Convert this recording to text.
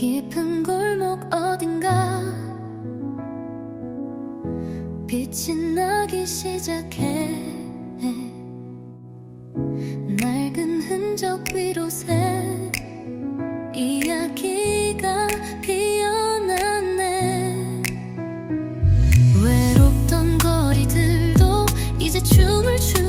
깊은 골목 어딘가 빛이 나기 시작해. 낡은 흔적 위로 새 이야기가 피어났네. 외롭던 거리들도 이제 춤을 추